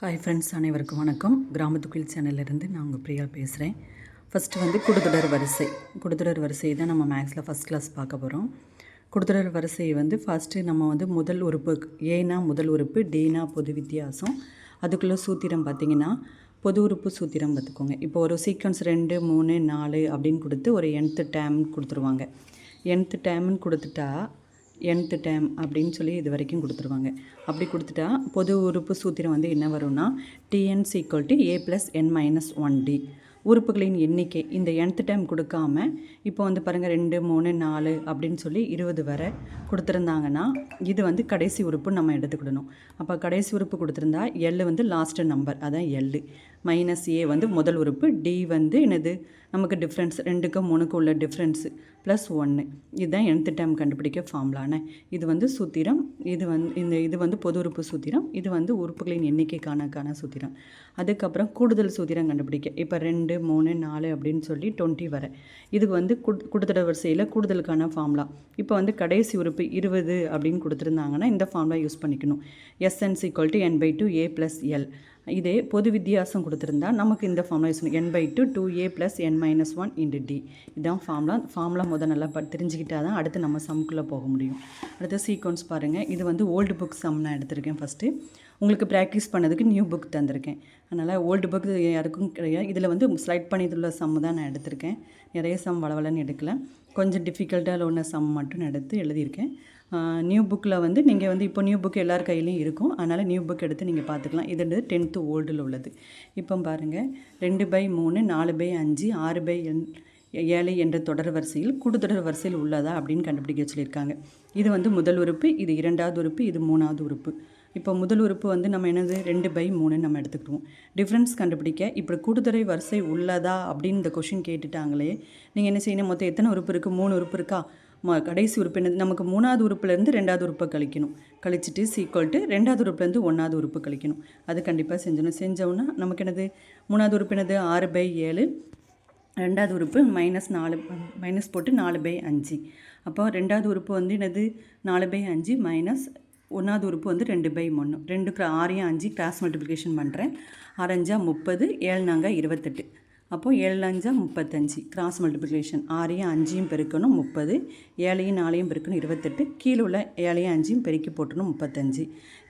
Hi friends அனைவருக்கும் வணக்கம். கிராமத்துக்குள் சேனல்லேருந்து நான் உங்கள் பிரியா பேசுகிறேன் ஃபஸ்ட்டு வந்து குடுதுடர் வரிசை. குடுதுடர் வரிசை தான் நம்ம மேக்ஸில் ஃபஸ்ட் கிளாஸ் பார்க்க போகிறோம் குடுதுடர் வரிசையை வந்து ஃபஸ்ட்டு நம்ம வந்து முதல் உறுப்பு ஏனா முதல் உறுப்பு டீனா பொது வித்தியாசம். அதுக்குள்ளே சூத்திரம் பார்த்திங்கன்னா பொது உறுப்பு சூத்திரம் பார்த்துக்கோங்க. இப்போ ஒரு சீக்வன்ஸ் ரெண்டு மூணு நாலு அப்படின்னு கொடுத்து ஒரு எண்த்து டேம் கொடுத்துருவாங்க. எண்த்து டேம்னு கொடுத்துட்டா என்த் டேம் அப்படின்னு சொல்லி இது வரைக்கும் கொடுத்துருவாங்க. அப்படி கொடுத்துட்டா பொது உறுப்பு சூத்திரம் வந்து என்ன வரும்னா T N's equal to A plus N minus one D உறுப்புகளின் எண்ணிக்கை இந்த என்த் டைம் கொடுக்காம இப்போ வந்து பாருங்கள் ரெண்டு மூணு நாலு அப்படின்னு சொல்லி இருபது வரை கொடுத்துருந்தாங்கன்னா இது வந்து கடைசி உறுப்பு நம்ம எடுத்துக்கிடணும். அப்போ கடைசி உறுப்பு கொடுத்துருந்தா எல் வந்து லாஸ்ட்டு நம்பர் அதான் எல் மைனஸ் ஏ வந்து முதல் உறுப்பு டி வந்து என்னது? நமக்கு டிஃப்ரென்ஸ் ரெண்டுக்கும் மூணுக்கும் உள்ள டிஃப்ரென்ஸு ப்ளஸ் ஒன்று இதுதான் nth டேம் கண்டுபிடிக்க ஃபார்ம்லான இது வந்து சூத்திரம். இது வந்து இந்த இது வந்து பொது உறுப்பு சூத்திரம். இது வந்து உறுப்புகளின் எண்ணிக்கைக்கானக்கான சூத்திரம். அதுக்கப்புறம் கூடுதல் சூத்திரம் கண்டுபிடிக்க. இப்போ ரெண்டு மூணு நாலு அப்படின்னு சொல்லி டுவெண்ட்டி வரை. இது வந்து கொடுத்துட வரிசையில் கூடுதலுக்கான ஃபார்ம்லா இப்போ வந்து கடைசி உறுப்பு இருபது அப்படின்னு கொடுத்துருந்தாங்கன்னா இந்த ஃபார்ம்லா யூஸ் பண்ணிக்கணும். S N's equal to N by two A plus L இதே பொது வித்தியாசம் கொடுத்துருந்தா நமக்கு இந்த formula use N by two two A plus N minus one into D இதான் ஃபார்முலா ஃபார்முலா முதல் நல்லா ப தெரிஞ்சுக்கிட்டா தான் அடுத்து நம்ம சம்குள்ளே போக முடியும். அடுத்து சீக்வன்ஸ் பாருங்கள் இது வந்து ஓல்டு புக் சம் நான் எடுத்திருக்கேன் ஃபஸ்ட்டு உங்களுக்கு ப்ராக்டிஸ் பண்ணதுக்கு நியூ புக் தந்திருக்கேன். அதனால் ஓல்டு புக் யாருக்கும் கிடையாது. இதில் வந்து ஸ்லைட் பண்ணியதுள்ள சம் தான் நான் எடுத்திருக்கேன். நிறைய சம் வளவலன்னு எடுக்கல. கொஞ்சம் டிஃபிகல்ட்டாக உள்ள சம் மட்டும் நான் எடுத்து எழுதியிருக்கேன். நியூ புக்கில் வந்து நீங்கள் வந்து இப்போ நியூ புக் எல்லார் கையிலையும் இருக்கும். அதனால் நியூ புக் எடுத்து நீங்கள் பார்த்துக்கலாம். இது வந்து டென்த்து ஓல்டில் உள்ளது. இப்போ பாருங்கள் ரெண்டு பை மூணு நாலு பை அஞ்சு ஆறு பை எண் ஏழு என்ற தொடர் வரிசையில் கூடுதொடர் வரிசையில் உள்ளதா அப்படின்னு கண்டுபிடிக்க சொல்லியிருக்காங்க. இது வந்து முதல் உறுப்பு இது இரண்டாவது உறுப்பு இது மூணாவது உறுப்பு. இப்போ முதல் உறுப்பு வந்து நம்ம என்னது? ரெண்டு பை மூணு நம்ம எடுத்துக்கிடுவோம். டிஃப்ரென்ஸ் கண்டுபிடிக்க இப்படி கூட்டுத்துறை வரிசை உள்ளதா அப்படின்னு இந்த கொஷின் கேட்டுட்டாங்களே நீங்கள் என்ன செய்யணும்? மொத்தம் எத்தனை உறுப்பு இருக்குது மூணு உறுப்பு இருக்கா? கடைசி உறுப்பு என்னது? நமக்கு மூணாவது உறுப்புலேருந்து ரெண்டாவது உறுப்பை கழிக்கணும். கழிச்சிட்டு சீக்வல்ட்டு ரெண்டாவது உறுப்புலேருந்து ஒன்றாவது உறுப்பு கழிக்கணும். அது கண்டிப்பாக செஞ்சணும் செஞ்சோன்னா நமக்கு என்னது? மூணாவது உறுப்பு என்னது? ஆறு பை ஏழு. ரெண்டாவது உறுப்பு மைனஸ் நாலு மைனஸ் போட்டு நாலு பை அஞ்சு. அப்போ ரெண்டாவது உறுப்பு வந்து என்னது? நாலு பை அஞ்சு மைனஸ் ஒன்றாவது உறுப்பு வந்து ரெண்டு பை ஒன்று ரெண்டு ஆறையும் அஞ்சு கிராஸ் மல்டிப்ளிகேஷன் பண்ணுறேன் ஆரஞ்சா முப்பது ஏழு நாங்கள் இருபத்தெட்டு. அப்போது ஏழு அஞ்சா முப்பத்தஞ்சு. கிராஸ் மல்டிப்ளிகேஷன் ஆறையும் அஞ்சையும் பெருக்கணும் முப்பது. ஏழையும் நாலையும் பெருக்கணும் இருபத்தெட்டு. கீழே உள்ள ஏழையும் அஞ்சையும் பெருக்கி போட்டணும் முப்பத்தஞ்சு.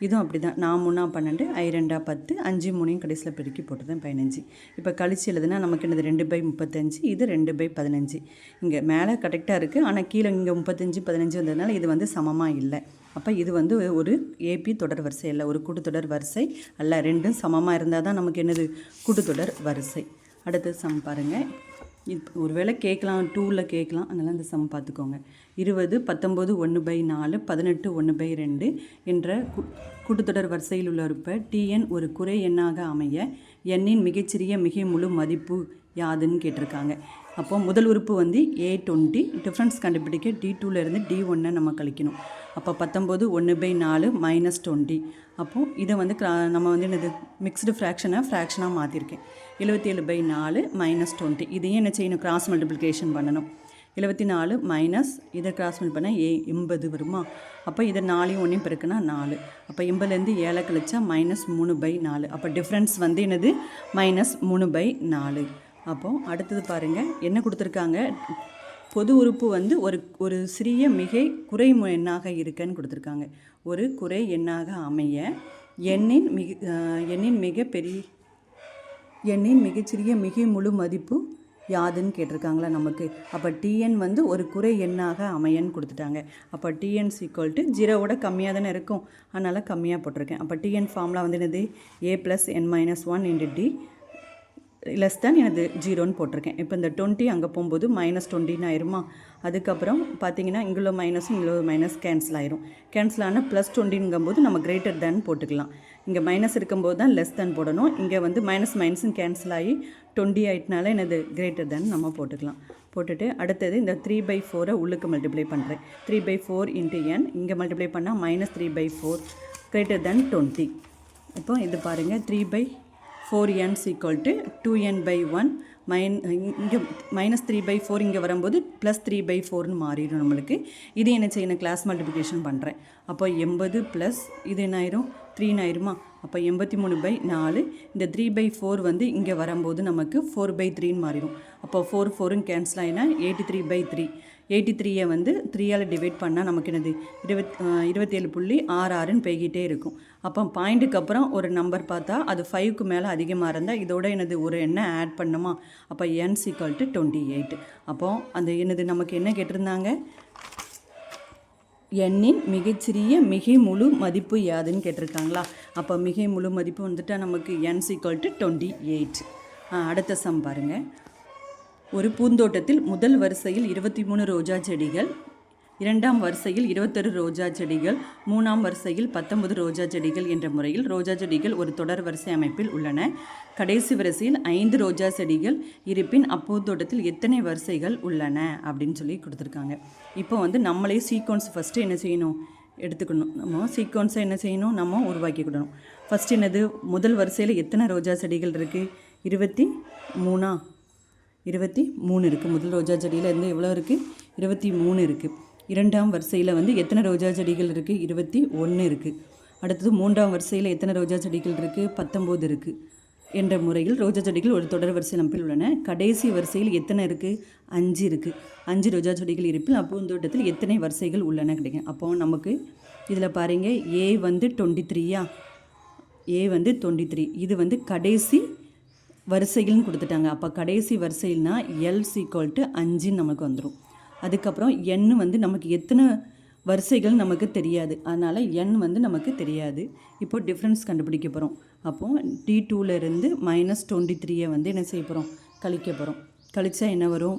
இதுவும் அப்படி தான் நான் மூணா பன்னெண்டு ஐ ரெண்டா பத்து அஞ்சு மூணையும் கடைசியில் பெருக்கி போட்டுதான் பதினஞ்சு. இப்போ கழிச்சு எழுதுனா நமக்கு என்னது? ரெண்டு பை முப்பத்தஞ்சு இது ரெண்டு பை பதினஞ்சு. இங்கே மேலே கரெக்டாக இருக்குது ஆனால் கீழே இங்கே முப்பத்தஞ்சு பதினஞ்சு வந்ததுனால இது வந்து சமமாக இல்லை. அப்போ இது வந்து ஒரு ஏபி தொடர் வரிசை இல்லை ஒரு கூட்டுத்தொடர் வரிசை அல்ல. ரெண்டும் சமமாக இருந்தால் தான் நமக்கு என்னது? கூட்டுத்தொடர் வரிசை. அடுத்து சம் பாருங்கள் இப்போ ஒருவேளை கேட்கலாம் டூவில் கேட்கலாம் அதனால் இந்த சம் பார்த்துக்கோங்க. இருபது பத்தொம்போது ஒன்று பை நாலு பதினெட்டு ஒன்று பை ரெண்டு என்ற கு கூட்டுத்தொடர் வரிசையில் உள்ள உறுப்பை டிஎன் ஒரு குறை எண்ணாக அமைய எண்ணின் மிகச்சிறிய மிக முழு மதிப்பு யாதுன்னு கேட்டிருக்காங்க. அப்போ முதல் உறுப்பு வந்து ஏ டுவெண்ட்டி டிஃப்ரென்ஸ் கண்டுபிடிக்க டி டூலேருந்து டி ஒன்னை நம்ம கழிக்கணும். அப்போ பத்தொம்போது ஒன்று பை நாலு மைனஸ் டுவெண்ட்டி அப்போது இதை வந்து நம்ம வந்து என்னது மிக்ஸ்டு ஃப்ராக்ஷனை ஃப்ராக்ஷனாக மாற்றிருக்கேன் எழுபத்தேழு பை நாலு மைனஸ் டுவெண்ட்டி இதையும் என்ன செய்யணும் கிராஸ் மல்டிப்ளிகேஷன் பண்ணணும். எழுபத்தி நாலு மைனஸ் இதை கிராஸ் பண்ணி பண்ணால் ஏ எண்பது வருமா? அப்போ இதை நாலையும் ஒன்றையும் பெருக்குனா நாலு. அப்போ எண்பதுலேருந்து ஏழை கழிச்சா மைனஸ் மூணு பை நாலு. அப்போ டிஃப்ரென்ஸ் வந்து என்னது மைனஸ் மூணு பை நாலு. அப்போது அடுத்தது பாருங்கள் என்ன கொடுத்துருக்காங்க? பொது உறுப்பு வந்து ஒரு ஒரு சிறிய மிகை குறை எண்ணாக இருக்குன்னு கொடுத்துருக்காங்க. ஒரு குறை எண்ணாக அமைய எண்ணின் மிக எண்ணின் மிக பெரிய எண்ணின் மிகச்சிறிய மிகை முழு மதிப்பு யாதுன்னு கேட்டிருக்காங்களா நமக்கு? அப்போ டிஎன் வந்து ஒரு குறை எண்ணாக அமையன்னு கொடுத்துட்டாங்க. அப்போ டிஎன் ஈக்குவல் டு ஜீரோவோட கம்மியாக தானே இருக்கும். அதனால் கம்மியாக போட்டிருக்கேன். அப்போ டிஎன் ஃபார்முலா வந்து என்னது? A plus N minus one into D less than எனது ஜீரோன்னு போட்டிருக்கேன். இப்போ இந்த டுவெண்ட்டி அங்கே போகும்போது மைனஸ் டுவெண்ட்டின்னு ஆயிருமா? அதுக்கப்புறம் பார்த்தீங்கன்னா இங்குள்ள மைனஸும் இங்குள்ள மைனஸ் கேன்சல் ஆயிரும். கேன்சல் ஆனால் ப்ளஸ் டுவெண்ட்டிங்கும்போது நம்ம கிரேட்டர் தேன் போட்டுக்கலாம். இங்கே மைனஸ் இருக்கும்போது தான் லெஸ் தேன் போடணும். இங்கே வந்து மைனஸ் மைனஸும் கேன்சல் ஆகி டுவெண்ட்டி ஆயிட்டனால எனது கிரேட்டர் தேன் நம்ம போட்டுக்கலாம். போட்டுட்டு அடுத்தது இந்த த்ரீ பை ஃபோரை உள்ளுக்கு மல்டிப்ளை பண்ணுறேன் three by four into N இங்கே மல்டிப்ளை பண்ணால் minus three by four greater than twenty இப்போ இது பாருங்கள் three by four N's equal to two N by one மைன் இங்கே மைனஸ் த்ரீ பை ஃபோர் இங்கே வரும்போது ப்ளஸ் த்ரீ பை ஃபோர்னு மாறிடும் நம்மளுக்கு. இது என்ன செய்யணும்? கிளாஸ் மல்டிப்ளிகேஷன் பண்ணுறேன் அப்போ எண்பது ப்ளஸ் இது என்ன ஆயிரும்? த்ரீன்னு ஆயிருமா? அப்போ எண்பத்தி மூணு பை நாலு இந்த த்ரீ பை ஃபோர் வந்து இங்கே வரும்போது நமக்கு ஃபோர் பை த்ரீன்னு மாறிடும். அப்போ ஃபோர் ஃபோரும் cancel ஆகினா eighty three by three eighty த்ரீயை வந்து த்ரீயால் டிவைட் பண்ணால் நமக்கு என்னது? இருபத் இருபத்தேழு புள்ளி ஆறு ஆறுன்னு போய்கிட்டே இருக்கும். அப்போ பாயிண்ட்டுக்கு அப்புறம் ஒரு நம்பர் பார்த்தா அது ஃபைவ்க்கு மேலே அதிகமாக இருந்தால் இதோட எனது ஒரு எண்ணை ஆட் பண்ணுமா? அப்போ N is equal to twenty eight அப்போ அந்த என்னது? நமக்கு என்ன கேட்டிருந்தாங்க? எண்ணின் மிகச்சிறிய மிகை முழு மதிப்பு யாதுன்னு கேட்டிருக்காங்களா? அப்போ மிகை முழு மதிப்பு வந்துட்டால் நமக்கு N is equal to twenty eight அடுத்த சம் பாருங்கள் ஒரு பூந்தோட்டத்தில் முதல் வரிசையில் இருபத்தி மூணு ரோஜா செடிகள் இரண்டாம் வரிசையில் இருபத்தொரு ரோஜா செடிகள் மூணாம் வரிசையில் பத்தொன்பது ரோஜா செடிகள் என்ற முறையில் ரோஜா செடிகள் ஒரு தொடர் வரிசை அமைப்பில் உள்ளன. கடைசி வரிசையில் ஐந்து ரோஜா செடிகள் இருப்பின் அப்பூந்தோட்டத்தில் எத்தனை வரிசைகள் உள்ளன அப்படின்னு சொல்லி கொடுத்துருக்காங்க. இப்போ வந்து நம்மளே சீக்வன்ஸ் ஃபஸ்ட்டு என்ன செய்யணும்? எடுத்துக்கணும். நம்ம சீக்வன்ஸை என்ன செய்யணும்? நம்ம உருவாக்கிக்கிடணும் ஃபஸ்ட் என்னது? முதல் வரிசையில் எத்தனை ரோஜா செடிகள் இருக்குது இருபத்தி மூணா? இருபத்தி மூணு இருக்குது முதல் ரோஜா செடியில் இருந்து எவ்வளோ இருக்குது இருபத்தி மூணு இருக்குது இரண்டாம் வரிசையில் வந்து எத்தனை ரோஜா செடிகள் இருக்குது இருபத்தி ஒன்று இருக்குது அடுத்தது மூன்றாம் வரிசையில் எத்தனை ரோஜா செடிகள் இருக்குது பத்தொம்போது இருக்குது என்ற முறையில் ரோஜா செடிகள் ஒரு தொடர் வரிசை நம்பில் உள்ளன. கடைசி வரிசையில் எத்தனை இருக்குது அஞ்சு இருக்குது அஞ்சு ரோஜா செடிகள் இருப்பில் அப்பூந்தோட்டத்தில் எத்தனை வரிசைகள் உள்ளன கிடைக்கும்? அப்போ நமக்கு இதில் பாருங்க. ஏ வந்து டுவெண்ட்டி த்ரீயா ஏ வந்து டுவெண்ட்டி த்ரீ இது வந்து கடைசி வரிசைகள்னு கொடுத்துட்டாங்க. அப்போ கடைசி வரிசையில்னா எல் சீக்வல் டு அஞ்சுன்னு நமக்கு வந்துடும் அதுக்கப்புறம் எண் வந்து நமக்கு எத்தனை வரிசைகள் நமக்கு தெரியாது. அதனால் எண் வந்து நமக்கு தெரியாது. இப்போ டிஃப்ரென்ஸ் கண்டுபிடிக்க போகிறோம் அப்போது டி டூலேருந்து மைனஸ் டுவெண்ட்டி த்ரீயை வந்து என்ன செய்ய போகிறோம் கழிக்க போகிறோம் கழிச்சா என்ன வரும்?